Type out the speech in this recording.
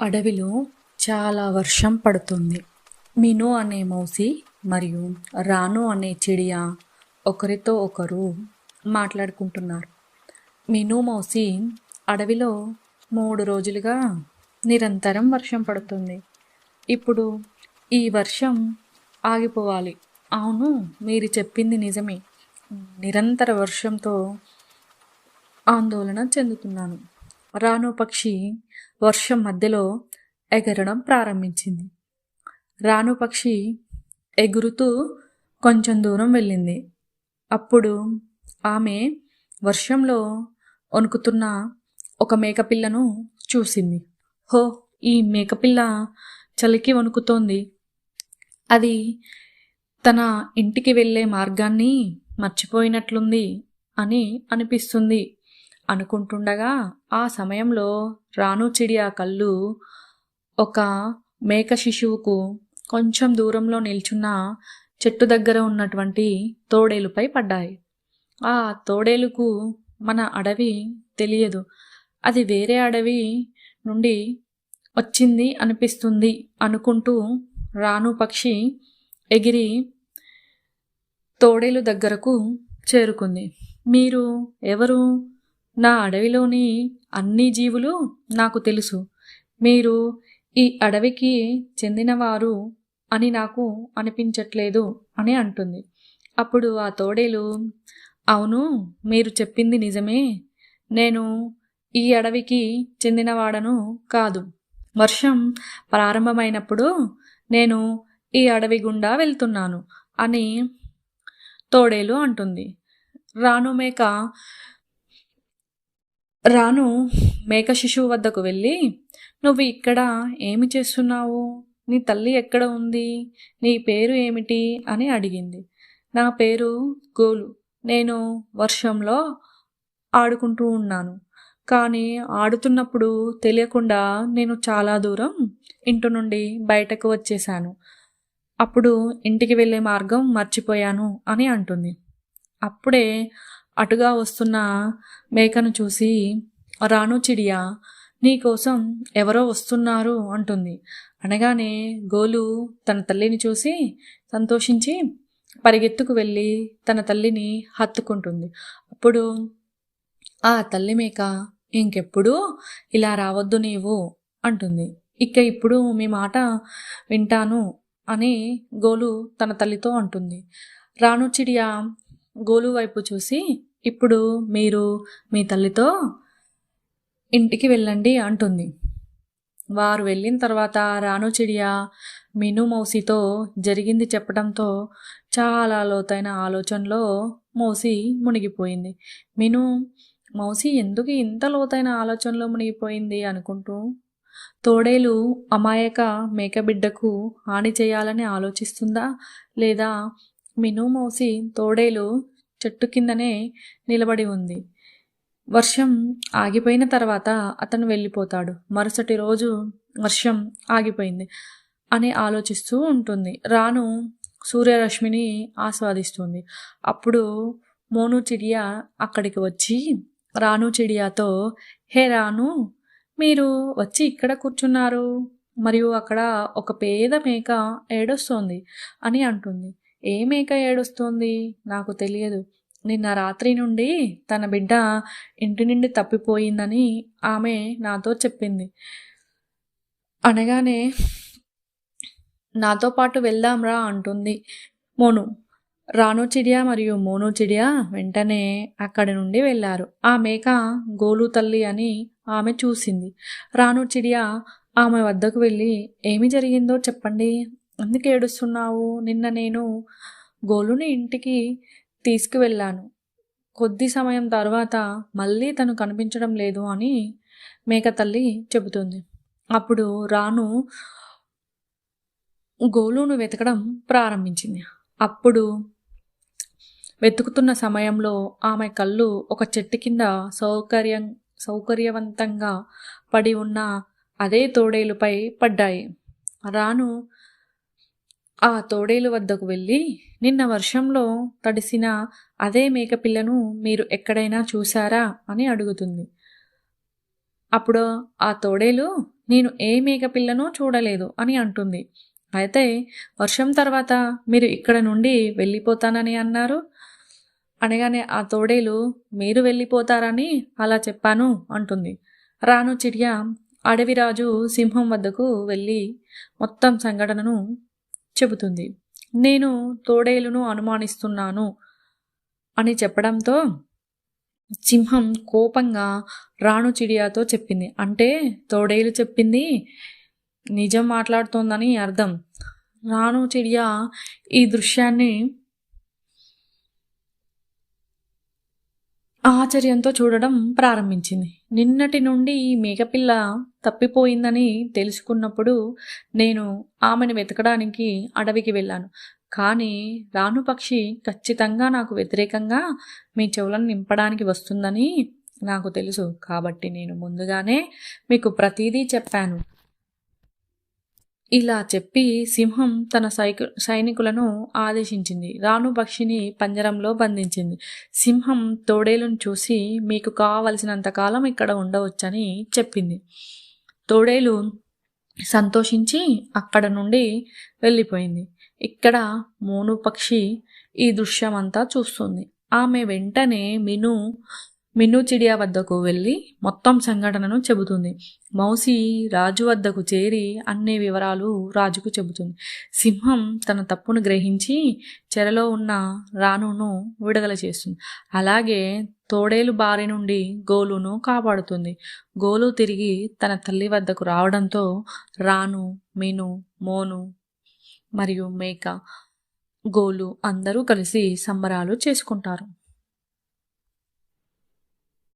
అడవిలో చాలా వర్షం పడుతుంది. మిను అనే మౌసి మరియు రాను అనే చిడియా ఒకరితో ఒకరు మాట్లాడుకుంటున్నారు. మిను మౌసి అడవిలో మూడు రోజులుగా నిరంతరం వర్షం పడుతుంది. ఇప్పుడు ఈ వర్షం ఆగిపోవాలి. అవును మీరు చెప్పింది నిజమే. నిరంతర వర్షంతో ఆందోళన చెందుతున్నాను. రాను పక్షి వర్షం మధ్యలో ఎగరడం ప్రారంభించింది. రాను పక్షి ఎగురుతూ కొంచెం దూరం వెళ్ళింది. అప్పుడు ఆమె వర్షంలో వణుకుతున్న ఒక మేకపిల్లను చూసింది. హో ఈ మేకపిల్ల చలికి వణుకుతోంది. అది తన ఇంటికి వెళ్ళే మార్గాన్ని మర్చిపోయినట్లుంది అని అనిపిస్తుంది. అనుకుంటుండగా ఆ సమయంలో రాణుచిడి ఆ కళ్ళు ఒక మేక శిశువుకు కొంచెం దూరంలో నిల్చున్న చెట్టు దగ్గర ఉన్నటువంటి తోడేలుపై పడ్డాయి. ఆ తోడేలుకు మన అడవి తెలియదు. అది వేరే అడవి నుండి వచ్చింది అనిపిస్తుంది అనుకుంటూ రాను పక్షి ఎగిరి తోడేలు దగ్గరకు చేరుకుంది. మీరు ఎవరు? నా అడవిలోని అన్ని జీవులు నాకు తెలుసు. మీరు ఈ అడవికి చెందినవారు అని నాకు అనిపించట్లేదు అని అంటుంది. అప్పుడు ఆ తోడేలు అవును మీరు చెప్పింది నిజమే. నేను ఈ అడవికి చెందినవాడను కాదు. వర్షం ప్రారంభమైనప్పుడు నేను ఈ అడవి గుండా వెళ్తున్నాను అని తోడేలు అంటుంది. రాను మేక రాను మేక శిశువు వద్దకు వెళ్ళి నువ్వు ఇక్కడ ఏమి చేస్తున్నావు? నీ తల్లి ఎక్కడ ఉంది? నీ పేరు ఏమిటి? అని అడిగింది. నా పేరు గోలు. నేను వర్షంలో ఆడుకుంటూ ఉన్నాను. కానీ ఆడుతున్నప్పుడు తెలియకుండా నేను చాలా దూరం ఇంటి నుండి బయటకు వచ్చేసాను అప్పుడు ఇంటికి వెళ్ళే మార్గం మర్చిపోయాను అని అంటుంది. అప్పుడే అటుగా వస్తున్న మేకను చూసి రాను చిడియా నీకోసం ఎవరో వస్తున్నారు అంటుంది. అనగానే గోలు తన తల్లిని చూసి సంతోషించి పరిగెత్తుకు వెళ్ళి తన తల్లిని హత్తుకుంటుంది. అప్పుడు ఆ తల్లి మేక ఇంకెప్పుడు ఇలా రావద్దు నీవు అంటుంది. ఇక ఇప్పుడు మీ మాట వింటాను అని గోలు తన తల్లితో అంటుంది. రాణుచిడియా గోలు వైపు చూసి ఇప్పుడు మీరు మీ తల్లితో ఇంటికి వెళ్ళండి అంటుంది. వారు వెళ్ళిన తర్వాత రాను చిడియా మిను మౌసితో జరిగింది చెప్పడంతో చాలా లోతైన ఆలోచనలో మౌసి మునిగిపోయింది. మిను మౌసి ఎందుకు ఇంత లోతైన ఆలోచనలో మునిగిపోయింది అనుకుంటూ తోడేలు అమాయక మేకబిడ్డకు హాని చేయాలని ఆలోచిస్తుందా లేదా? మిను మౌసి తోడేలు చెట్టు కిందనే నిలబడి ఉంది. వర్షం ఆగిపోయిన తర్వాత అతను వెళ్ళిపోతాడు. మరుసటి రోజు వర్షం ఆగిపోయింది అని ఆలోచిస్తూ ఉంటుంది. రాను సూర్యరశ్మిని ఆస్వాదిస్తుంది. అప్పుడు మోను చిడియా అక్కడికి వచ్చి రాను చిడియాతో హే రాను మీరు వచ్చి ఇక్కడ కూర్చున్నారు. మరియు అక్కడ ఒక పేద మేక ఏడొస్తోంది అని అంటుంది. ఏ మేక ఏడుస్తోంది? నాకు తెలియదు. నిన్న రాత్రి నుండి తన బిడ్డ ఇంటి నుండి తప్పిపోయిందని ఆమె నాతో చెప్పింది. అనగానే నాతో పాటు వెళ్దాంరా అంటుంది. మోను రాను చిడియా మరియు మోను చిడియా వెంటనే అక్కడి నుండి వెళ్ళారు ఆ మేక గోలు తల్లి అని ఆమె చూసింది. రాను చిడియా ఆమె వద్దకు వెళ్ళి ఏమి జరిగిందో చెప్పండి ఎందుకు ఏడుస్తున్నావు. నిన్న నేను గోలుని ఇంటికి తీసుకువెళ్ళాను. కొద్ది సమయం తర్వాత మళ్ళీ తను కనిపించడం లేదు అని మేక తల్లి చెబుతుంది. అప్పుడు రాను గోలును వెతకడం ప్రారంభించింది. అప్పుడు వెతుకుతున్న సమయంలో ఆమె కళ్ళు ఒక చెట్టు కింద సౌకర్యం సౌకర్యవంతంగా పడి ఉన్న అదే తోడేలుపై పడ్డాయి. రాను ఆ తోడేలు వద్దకు వెళ్ళి నిన్న వర్షంలో తడిసిన అదే మేకపిల్లను మీరు ఎక్కడైనా చూశారా? అని అడుగుతుంది. అప్పుడు ఆ తోడేలు నేను ఏ మేకపిల్లను చూడలేదు అని అంటుంది. అయితే వర్షం తర్వాత మీరు ఇక్కడ నుండి వెళ్ళిపోతానని అన్నారు. అనగానే ఆ తోడేలు మీరు వెళ్ళిపోతారని అలా చెప్పాను అంటుంది. రాను చిడియా అడవిరాజు సింహం వద్దకు వెళ్ళి మొత్తం సంఘటనను చెబుతుంది. నేను తోడేలును అనుమానిస్తున్నాను అని చెప్పడంతో సింహం కోపంగా రాణు చిడియాతో చెప్పింది. అంటే తోడేలు చెప్పింది నిజం మాట్లాడుతోందని అర్థం. రాణు చిడియా ఈ దృశ్యాన్ని ఆశ్చర్యంతో చూడడం ప్రారంభించింది. నిన్నటి నుండి ఈ మేకపిల్ల తప్పిపోయిందని తెలుసుకున్నప్పుడు నేను ఆమెను వెతకడానికి అడవికి వెళ్ళాను. కానీ రాను పక్షి ఖచ్చితంగా నాకు వ్యతిరేకంగా మీ చెవులను నింపడానికి వస్తుందని నాకు తెలుసు. కాబట్టి నేను ముందుగానే మీకు ప్రతిదీ చెప్పాను. ఇలా చెప్పి సింహం తన సైకు సైనికులను ఆదేశించింది. రాను పక్షిని పంజరంలో బంధించింది. సింహం తోడేలును చూసి మీకు కావలసినంత కాలం ఇక్కడ ఉండవచ్చని చెప్పింది. తోడేలు సంతోషించి అక్కడ నుండి వెళ్ళిపోయింది. ఇక్కడ మోను పక్షి ఈ దృశ్యమంతా చూస్తుంది. ఆమె వెంటనే మిను మిను చిడియా వద్దకు వెళ్ళి మొత్తం సంఘటనను చెబుతుంది. మౌసి రాజు వద్దకు చేరి అన్ని వివరాలు రాజుకు చెబుతుంది. సింహం తన తప్పును గ్రహించి చెరలో ఉన్న రానును విడుదల చేస్తుంది. అలాగే తోడేలు బారి నుండి గోలును కాపాడుతుంది. గోలు తిరిగి తన తల్లి వద్దకు రావడంతో రాను మిను మోను మరియు మేక గోలు అందరూ కలిసి సంబరాలు చేసుకుంటారు.